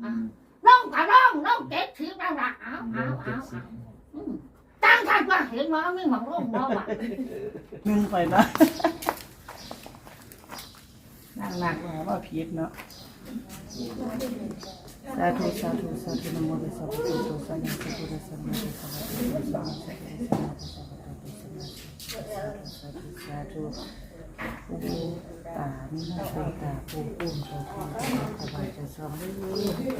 อะน้องกับน้องน้องเจ็ดสิบแล้วละเอาเอาเอาเอาอืมตั้งท่านว่าเห็นว่าไม่หมองร่มบ่ว่ะหนึ่งไปเนาะนั่งหนักเลยว่าพีดเนาะสาธุสาธุสาธุนะโมตัสสะภะคะวะโตสัมมาสัมพุทธัสสะนะโมตัสสะภะคะวะโตสัมมาสัมพุทธัสสะนะโมตัสสะภะคะวะโตสัมมาสัมพุทธัสสะสาธุ ปูตานี่น่าเป็นตาปูปุ้มโชว์ทองสบายใจซองเรื่อ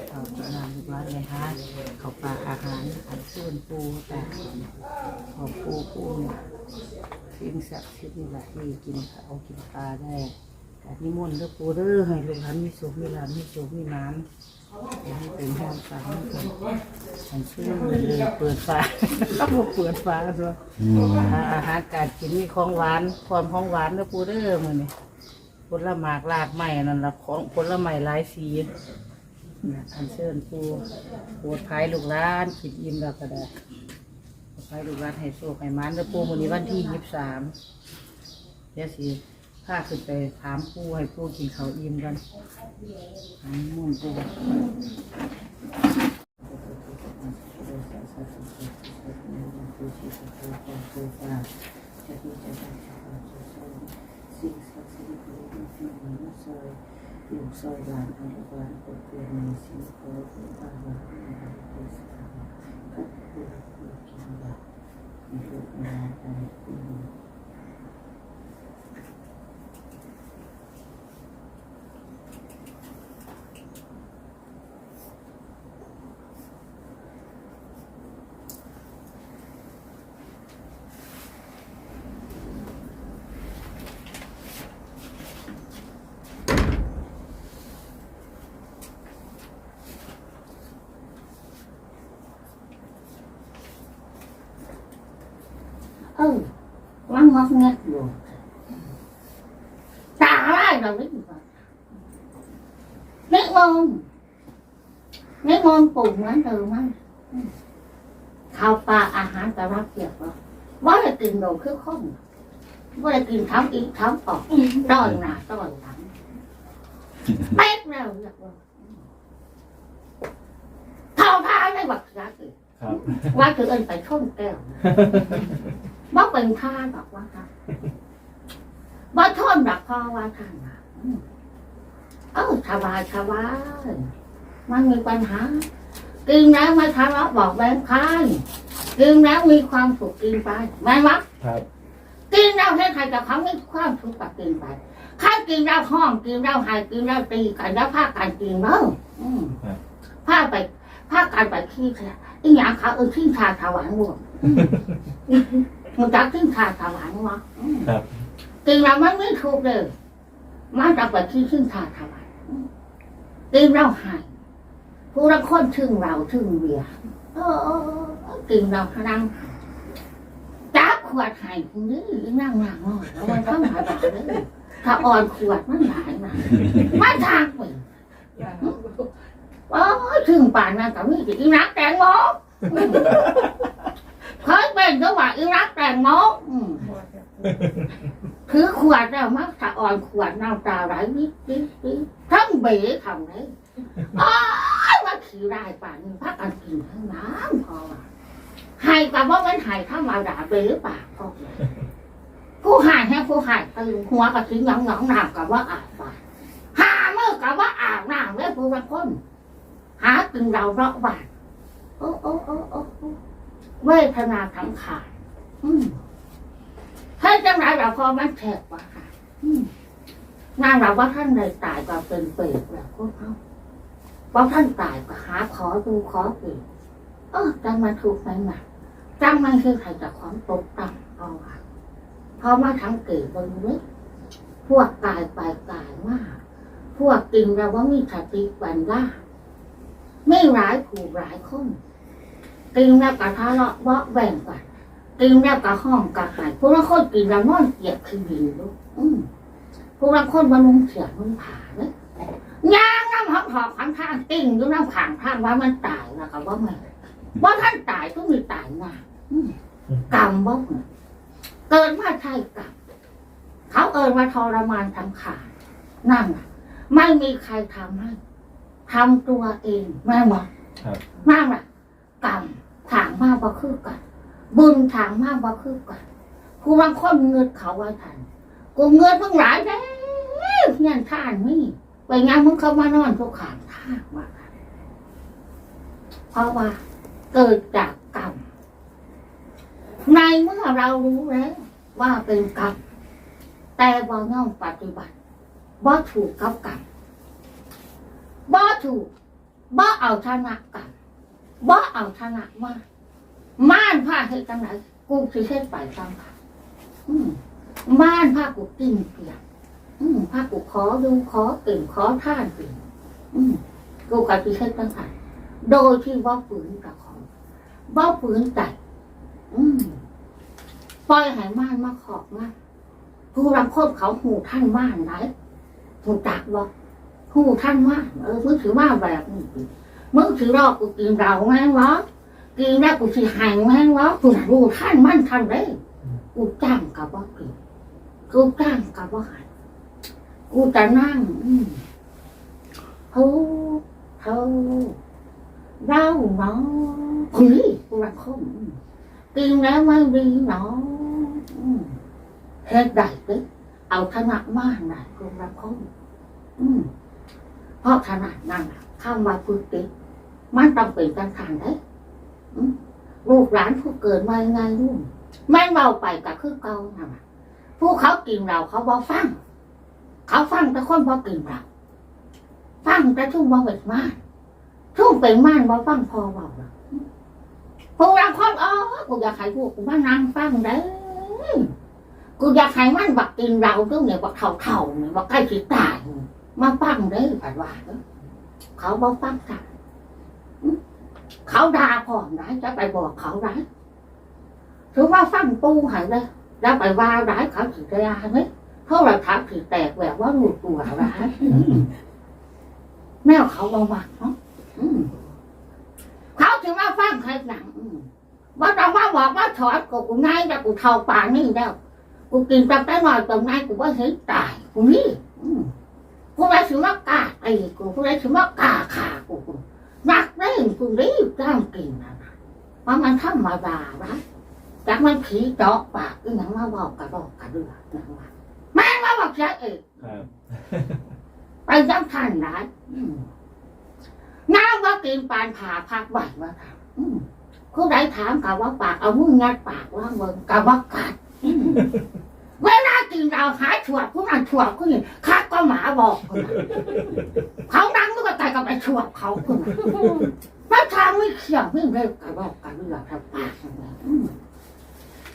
ยๆเขาจะนำลูกหลานเลยฮะเขาปลาอาหารอันชื่นปูตาของปูปูเนี่ยสิ่งศักดิ์สิทธิ์นี่แหละที่กินข้ากินปลาได้แต่นิมนต์เด้อปูเด้อให้ลูกหลานมีสุขมีหลานมีสุขมีน้ำ เป็นห้องฝันกันชื่อเลยเปิดฟ้าก็บอกเปิดฟ้าตัวหาอาหารการกินมีของหวานพร้อมของหวานเด้อปูเด้อมือนี้ผลหมากลากไม้นั่นละของผลไม้หลายสีอันเชิญปูโปรดภัยลูกหลานกินอิ่มแล้วก็ได้ไปดูร้านไฮโซไขมันแล้วปูวันนี้วันที่ยี่สิบสามเดี๋ยวสิ พาขึ้นไปถามปูให้ปูกินเขาวอิ่มกันอันมุ่นปูสิ่งศักดิ์สิทธิ์ที่มีที่มีมาซอยอยู่ซอยหลานอนุบาลกดเกลือในสิ่งขอคุณพระบาในพุทธศาสนาขัดผู้ผู้กินบาปในโลกนาอันเป็น เออมัน งอกแงกอยู่ตาอะไรเราไม่รู้ว่านิมนต์นิมนต์ปุ่มนั้นเดิมมั้งอืมข้าวปลาอาหารแต่รับเกียบว่าว่าจะกินโดคือข้นว่าจะกินทั้งอีกทั้งออกต้อนหน้าต้อนหลังเป๊กแล้วเรียกว่าเท่าทานไม่บักยักษ์อีกครับว่าคือเอินไปชนแก้ว ว่าเป็นท่าบอกว่าค่ะว่าทนดักพ่อว่าท่านนะอืมเออสบายสบายมันมีปัญหากินแล้วไม่ทะเลาะบอกแบงค์พันกินแล้วมีความสุขกินไปแม่นวะครับกินแล้วให้ใครกับเขามีความสุขกับกินไปข้ากินแล้วห้องกินแล้วหายกินแล้วตีกันแล้วพากันกินเบ้างอืมพาไปพากันไปขี้แค่อีหยังเขาเออขี้ชาถวายรวม มันจะขึ้นขาถวายวะครับกินเรามันไม่ถูกเลยมันจะไปที่ขึ้นขาถวายกินเราหายผู้ละคนถึงเราถึงเบียร์เออเออเออกินเราพนังจับขวดใหายนี่นั่งนั่งงอยแล้วมันเข้ามาด่าเลยถ้าอ่อนขวดมันหลายนะมาทางไปโอ้ยถึงป่านนั้นกับนี่อีนักแตงโมอืมเคยเป็นก็ว่า แตงโมอืมถือขวดแล้วมักสะอ่อนขวดน้ำตาไหลวิบวิบวิบทั้งเบ๋คำเลยอ้าว่าขี่ได้ป่านนี้พักกันกินทั้งน้ำพอว่ะหายกับว่ามันหายถ้ามาด่าเบ๋ป่ากพอผู้หายให้ผู้หายตื่นหัวกับทิ้งหยองหยองน้ำกับว่าอาบป่าหาเมื่อกับว่าอาบน้ำเว้ผู้ละคนหาตึงเราเลาะบานโอ้โอ้โอ้โอ้เวทนาทั้งขาด เฮ้ยจังไรเราพอมันแฉกว่ะค่ะอืมนางเราว่าท่านในตายก็เป็นเปรตแบบพวกเขาว่าท่านตายก็หาขอดูขอเปรตเออจังมันถูกไหมหนักจังมันคือใครจะความตกต่ำเอาค่ะเพราะมาทั้งเกิดบนเล็กพวกตายไปตายมาก พวกกินเราว่ามีสติปัญญาไม่ร้ายผูกร้ายคนกินแล้วก็ทะเลาะเบาะแบ่งกัน กินแล้วก็ห้องก็หายพวกละคนกินแล้วนอนเกียบคือดีลูกอืมพวกละคนมาลุงเสียงลุงผ่าเลยย่างน้ำหอมหอมข้างข้างติ้งอยู่น้ำขางข้างว่ามันตายแล้วก็ว่าไม่ว่าท่านตายก็มีตายมาอืมกรรมบ่เนี่ยเกิดมาใช่กรรมเขาเอินมาทรมานทำขาดนั่นน่ะไม่มีใครทำให้ทำตัวเองแม่บอกครับมากละกรรมถางมากบ่คือกัน บุญถางมากบ่าคือกันผู้บางคนเงินเขาไว้ทันกูเงินมึงหลายแล้วเงี้ยท่านนี่ไปงานมึงเข้ามานอนทุกขางท่าว่ากเพราะว่าเกิดจากกรรมในเมื่อเรารู้แล้วว่าเป็นกรรมแต่บ่ย่อมปฏิบัติบ่ถูกกับกรรมบ่ถูกบ่เอาชนะกรรมบ่เอาชนะมา ม่านผ้าให้ตั้งไหนกูสิเฮ็ดไปตั้งค่ะม่านผ้ากูกินเปียกผ้ากูขอดูขอเก่งขอท่านเก่งอืมกูกับสิเฮ็ดตังค่ะโดยที่บ่าฝืนกับของบ่าฝืนใจปล่อยให้ม่านมาขอบมาผู้รังคนเขาหูท่านม่านไหนหูจักบ่หูท่านม่านเออมึงถือว่าแบบนี้มึงถือรอกกูกินเราแม่งวะ กินแล้วกูสิหายแม่งวะกูรู้ท่านมั่นท่านเลยกูจ้างกับว่ากินกูจ้างกับว่าหายกูจะนั่งอืมเขาเขาเราเนาะคุยกูรังคนอืมกินแล้วไม่ดีเนาะอืมเฮ็ดได้ตึเอาถนัดมากนะคุณรับคงอืมเพราะถนัดนั่นน่ะเข้ามาฝึกติมันต้องเป็นการทางได้อืม ลูกหลานผู้เกิดมายังไงลูกแม่เบาไปกับคือเก่าน่ะผู้เขากินเราเขาบอฟัง เขาฟังแต่คนบอกินเราฟังแต่ทุ่งบอเป็นมากทุ่งเป็นม่านบอฟังพอเบาหรอกพวกคนอ๋อกูอยากให้พวกกูมานั่งฟังเด้อกูอยากให้มันบักกินเราตรงเนี่ยบักเท่าเท่าๆเนี่ยบักใกล้สิตายเนี่ยมาฟังเด้อผัดว่าเด้อเขาบอฟังกัน เขาด่าพ่อได้จะไปบอกเขาได้ถือว่าฟังปูใหายเลยแล้วไปว่าร้ายเขาถือได้ไหมเพราะเราทักถือแตกแบบว่าหลุดตัวร้ายแม่เขาบอกว่าเนาะอืมเขาถึงว่าฟังใครหนังอืมว่าต้องว่าบอกว่าถอดกูกูง่ายแต่กูเท่าป่านนี่แล้วกูกินตับแต่หน่อยตรงไหนกูว่าเห็นตายกูนี่อืมกูได้ถือว่ากล้าไอ้กูกูได้ถือว่ากล้าขากูกูห นักเล่นกูรีบจ้างกินนะเพราะมันธรรมดานะจากมันผีเจาะปากก็ยังมาบอกกระดอกกระเดือกนะว่าแม่งมาบอกใช่เองครับไปย้ำทันนะน้าว่ากินปานผ่าพักไหวมาผู้ใดถามกับว่าปากเอามืองัดปากว่าเบิ่งกับว่ากัดเวลากินเราหายถั่วผู้นั้นถั่วผู้นี้คัก ก็หมาบอกคนน่ะเขาดังก็ไปกับไปถั่วเขาคนน่ะไม่ทางไม่เขี่ยวไม่เร็วกับบอกกันเรื่องทำปากนั่นแหละอืม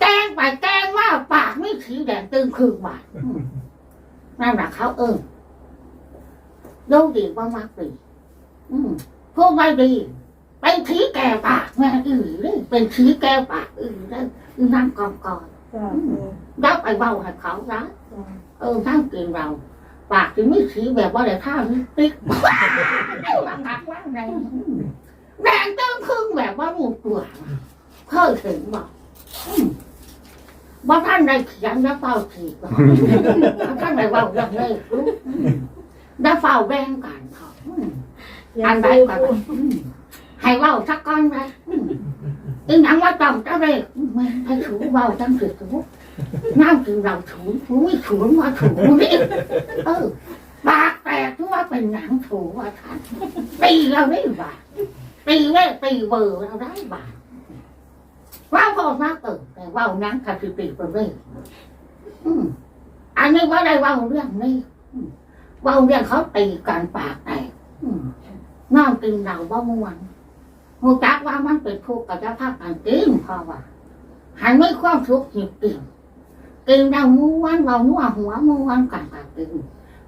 แกงไปแกงว่าปากไม่สีแดงตึงคืนมาอืมนั่นแหละเขาเอิ้งดูดีว่ามากดีอืมพวกไม่ดีเป็นทีแก่ปากแม่อือเลยเป็นทีแก่ปากอือเลยอือนั่งกองกอนจ้ายับไปเบาให้เขาซะเออนั่งกินเรา ปากจะไม่สีแบบว่าแต่ท่านี้ติ๊กบางหักว่างแดงแดงเติมครึ่งแบบว่าหมูตัวเคยถึงบอกอืมว่าท่านได้เขียนแล้วเฝ้าถีบบอกท่านได้เฝ้าอย่างเลยรู้อืมได้เฝ้าแบ่งกันเขาอืมอันใดก็ได้อืมให้เว้าสักก้อนไปอืมอีหยังว่าจำจะได้แม่ให้ถูเว้าจังสิถู น้ำกินเราถูถูถูว่าถูนี่เออปากแตกที่ว่าเป็นหนังถูว่าท่านตีเราได้บาทตีเว้ยตีเบอร์เราได้บาทว่าพอมากเออแต่ว่านังคาสิตีเป็นเว้ยอืมอันนี้ว่าได้ว่าเรื่องนี้ว่าเรื่องเขาตีกันปากแตกอืมน้ำกินเราบ่ม่วนหูจักว่ามันเป็นทุกข์กับเจ้าภาพการกินเพราะว่าหันไม่ความทุกข์หิบกิน กินเราม้วนเรานัวหัวม้วนกันกับกิน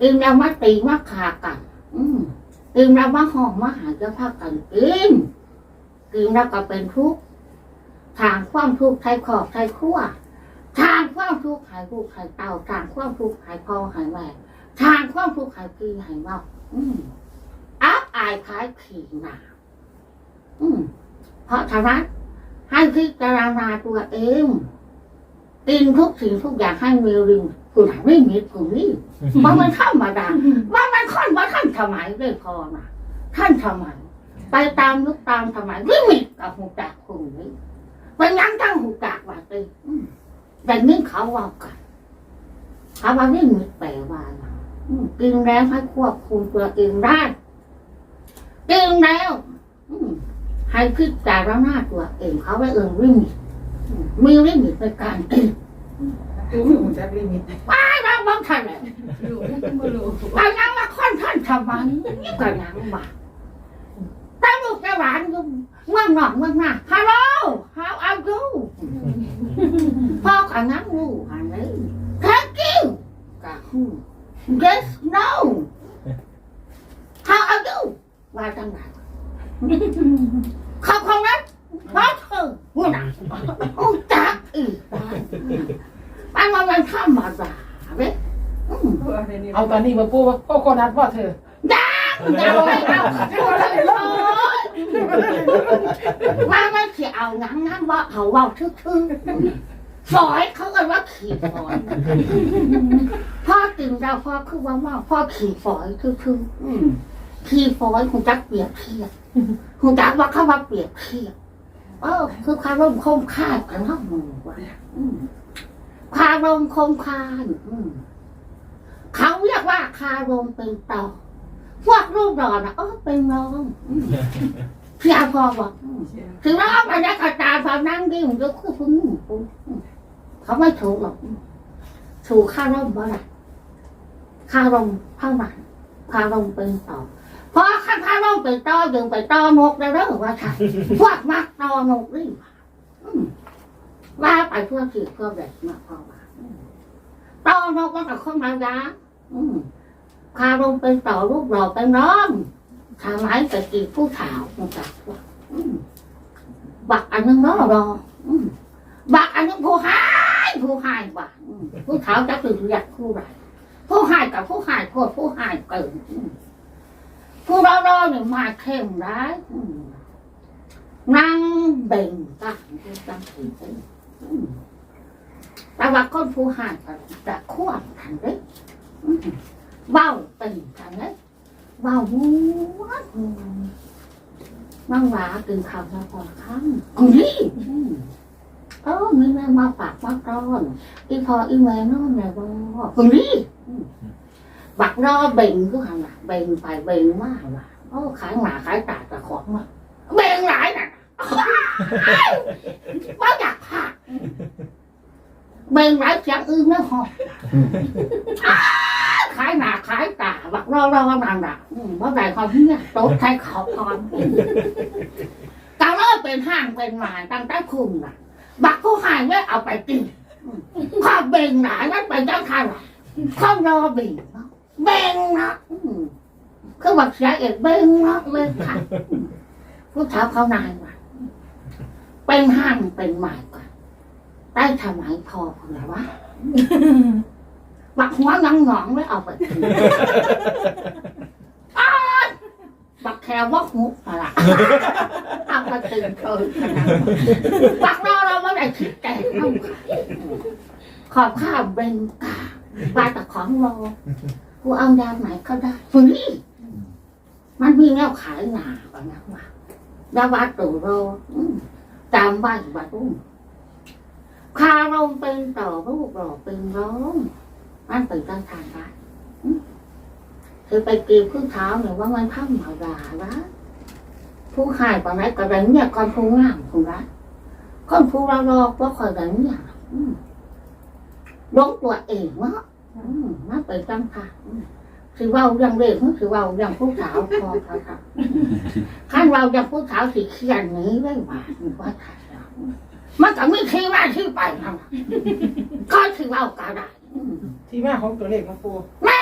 กินเรามาตีมาขากัน อืมกินเรามาห้องมาหาเจ้าภาพกันกินกินเราก็เป็นทุกข์ทางความทุกข์ไทยขอบไทยขั้วทางความทุกข์หายลูกหายเต่าทางความทุกข์หายพ่อหายแม่ทางความทุกข์หายกีหายเมาอืมอับอายคล้ายขี่หนาอืมเพราะฉะนั้นให้พิจารณาตัวเอง กินทุกสิ่งทุกอย่างให้มีริงคุณหาไม่มีคุณนี่ว่ามันธรรมดาว่ามันค่อนว่าท่านสมัยเลยพอนะท่านทำไมไปตามยุคตามสมัยลิมิตกับหูจักคุณนี้เป็นยังตั้งหูจักว่าตีอืมแต่นี่เขาว่ากันเขาว่าลิมิตแปลว่าอะไรอืมกินแล้วให้ควบคุมตัวเองได้กินแล้วอืมให้พิจารณาตัวเองเขาไว้เองลิมิตอืม มีลิมิตในการกินดูไม่หุ่นจักลิมิตไม่เราบ้างทันเลยรู้ไม่รู้บางยังว่าคนท่านทำไมก็ยังว่าแต่ลูกจะหวานอยู่เมื่อหนอกเมื่อหน้าฮัลโหล how are you พ่อขันนั้นรู้อันนี้ thank you ก็ฮู้ yes no how are you ว่าจังไหนเขาของนั้นเพราะเธอพูดนะโอ้จักอีกบ้านมันมันธรรมดาเว้ยอืม เอาตอนนี้มาปูว่าโอ้คนนัดพ่อเธอยังไม่เอาว่าไม่เขียเอาหนังนั้นว่าเอาว่าทึ่งๆฝอยเขาก็ว่าขี่ฝอยพ่อตื่นเราพ่อคือว่าว่าพ่อขี่ฝอยทึ่งๆขี่ฝอยคุณจักเปรียบเทียบคุณจักว่าเขาว่าเปรียบเทียบเออคือความร่มคมคายกันเนาะมึงว่าความร่มคมคายอืม เขาเรียกว่าคารมเป็นต่อพวกรูปหล่อนะเออเป็นน้องเพียพอบอกถึงน้องไปได้กระจายความนั่งดิ้งยกขึ้นพุ่งพุ่งเขาไม่ถูกหรอกถูกค่าร่มบ่ละค่าร่มเท่านั้นค่าร่มเป็นต่อพราะค่าค่าร่มเป็นต่อดึงไปต่อนกได้แล้วว่าใช่พวกมักต่อนกนี่มว่าไปเพื่อสืบเพื่อแบบมาพอว่า ต่อนกมันกับข้องมายาอืมคารมเป็นต่อรูปหล่อเป็นน้องทำไมตะกี้ผู้สาวมันจักว่าอืมบักอันนึงนาะรอบักอันนึงผู้หายผู้หายบักผู้สาวจะตื่นอยากผู้ไรผู้หายกับผู้หายโคตรผู้หายเกินผู้รอรอเนี่ยมาเข้มร้ายนั่งเบ่งตั้งตั้งถืออืม แต่ว่าคนผู้หายจะควบทันเด้อืมเบ้าเป็นกันเลยเบ้าหัวมังหวากินข้าวแล้วพอครั้งกูนี่เออมีแม่มาฝากมาต้อนอีพออีแม่นอนแม่บอกกูนี่บักรอเบ่งก็หันละเบ่งไปเบ่งมากว่ะโอ้ขายหมาขายตาแต่ของมาเบ่งหลายน่ะว่าอยากผัก เบ่งหลายเสียงอื่นไม่หอขายหนาขายตาบักรอรอนางดักเราะไหนความเนี้ยโต๊ะใช้เขาพรกาเลิกเป็นห้างเป็นหมาตั้งแต่คุมน่ะ บักผู้หายไม่เอาไปกินควาเบ่งหนานั้เป็นเจ้าทางข้องรอเบ่งเบ่งนะคือบักเสียเอกเบ่งนะเบ่งค่ะผู้สาวเขานายว่ะเป็นห้างเป็นหมายก่อน ได้ทำไมพอเผื่อวะบักหัวงังหงองไม่เอาไปกินอ้ายบักแควว่าหุบอะไรเอาไปตื่นเคยขนาดนั้นบักเราเราไม่ได้คิดแต่ต้องขอบข้าวเบงกาปลาตะของรอกูเอายาไหนก็ได้ฟรีมันมีแนวขายหนาก่อนนะว่ายาวัดตู่โรอืมตามบ้านวัดอุ้ม คารมเป็นต่อรูปหล่อเป็นร้องมันเป็นการทานได้อืมคือไปกีบขึ้นเท้าเนี่ยว่ามันธรรมดาละผู้หายกว่าไหนก็ได้เนี่ยก่อนผู้งามผู้รักคนผู้เรารอกว่าคอยได้เนี่ยอืมลงตัวเองเนาะอืมมันเป็นจังค่ะอืมสิเว่ายังเด็กสิเว่ายังผู้สาวพอเขาครับขั้นเรายังผู้สาวสิเขียนนี้ไว้ว่าว่าถ่ายแล้ว มันก็ไม่ที่มาที่ไปนะก็สิเว่ากระได้ที่มาของตัวเลขมาปูแม่